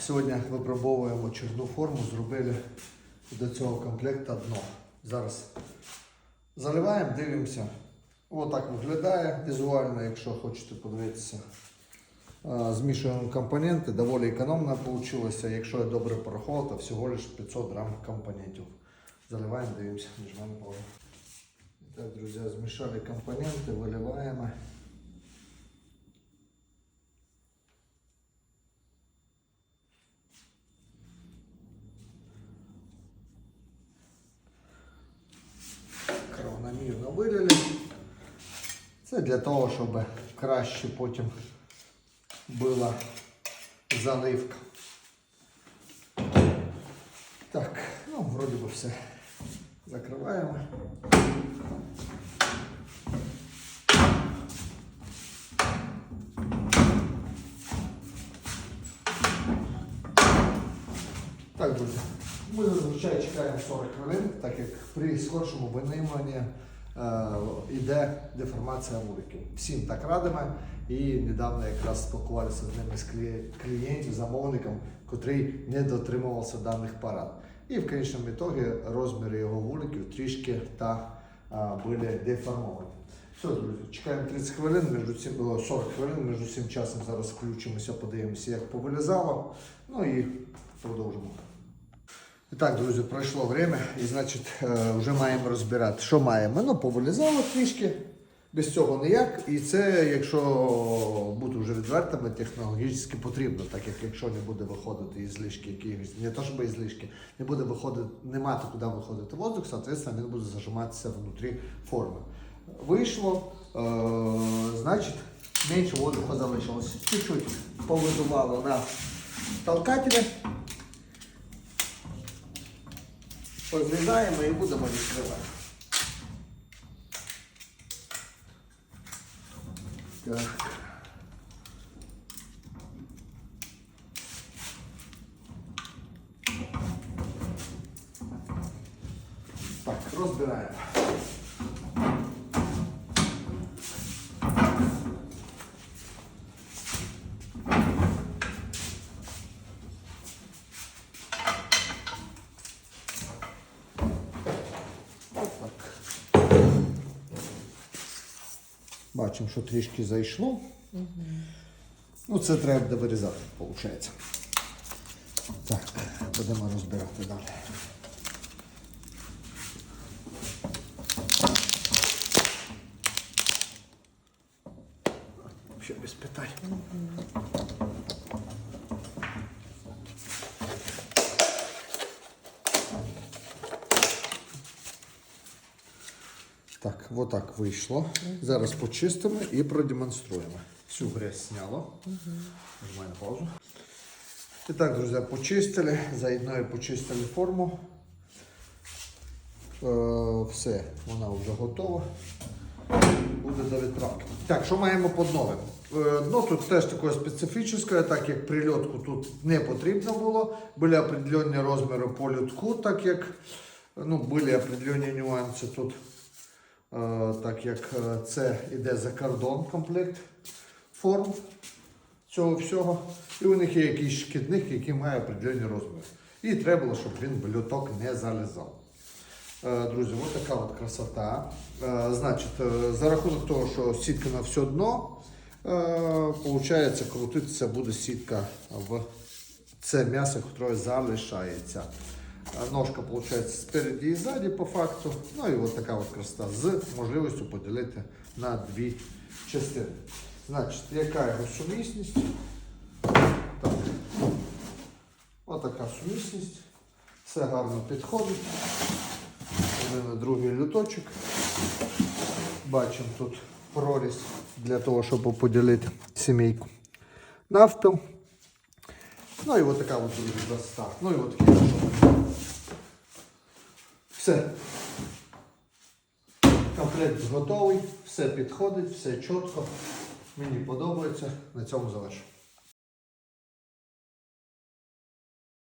Сьогодні випробовуємо черну форму, зробили до цього комплекту дно. Зараз заливаємо, дивимося. Отак виглядає візуально, якщо хочете подивитися. Змішуємо компоненти, доволі економно вийшло. Якщо я добре порахував, то всього лише 500 грам компонентів. Заливаємо, дивимося, нажимаємо паузу. Так, друзі, змішали компоненти, виливаємо. Равномірно вилили. Це для того, щоб краще потім була заливка. Так, ну, вроді би все. Закриваємо. Так, друзі, ми зазвичай чекаємо 40 хвилин, так як при скоршому винайманні е, йде деформація вуликів. Всім так радимо. І недавно якраз спілкувалися з одним із клієнтів, замовником, котрий не дотримувався даних порад. І в кінцевому ітогі розміри його вуликів трішки та а, були деформовані. Все, друзі, чекаємо 30 хвилин, між цим було 40 хвилин, між цим часом зараз включимося, подивимося, як повилізало. Ну і продовжимо. І так, друзі, пройшло время, і значить е, вже маємо розбирати, що маємо. Ну, повилізало трішки, без цього ніяк. І це, якщо бути вже відвертими, технологічно потрібно, так як якщо не буде виходити із ліжки якихось, не то щоб із ліжки, не буде виходити, не мати куди виходити воздух, соответственно, він буде зажиматися внутрі форми. Вийшло, е, значить, менше воздуха залишилось. Чуть-чуть повидувало на толкателя. Позрізаємо і будемо відкривати. Так. Так, розбираємо. Отак. Бачимо, що трішки зайшло. Ну, це треба буде вирізати, виходить. Так, будемо розбирати далі. Ще без питань. Так, вот так вийшло. Зараз почистимо і продемонструємо. Всю грязь сняло. Нажимаю на паузу. І так, друзі, почистили. Заодно почистили форму. Е, все, вона вже готова. Буде до відправки. Так, що маємо під новим? Е, Дно тут теж таке специфічне, так як прильотку тут не потрібно було. Були определенні розміри по льотку, так як ну, були определенні нюанси тут. Е, так як е, це йде за кордон комплект форм цього всього. І у них є якийсь шкідник, який має определенні розміри. І треба було, щоб він в льоток не залізав. Е, Друзі, ось така от красота. Значить, за рахунок того, що сітка на все дно, виходить, крутитися буде сітка в це м'ясо, яке залишається. Ножка виходить спереді і ззаді по факту. Ну і от така от красота з можливістю поділити на дві частини. Значить, яка його сумісність? Так. Отака сумісність. Все гарно підходить. Один на другий люточок. Бачимо тут прорізь для того, щоб поділити сімейку навпіл. Ну і от така от красота. Ну і от наші. Все. Комплект готовий, все підходить, все чітко. Мені подобається. На цьому завершу.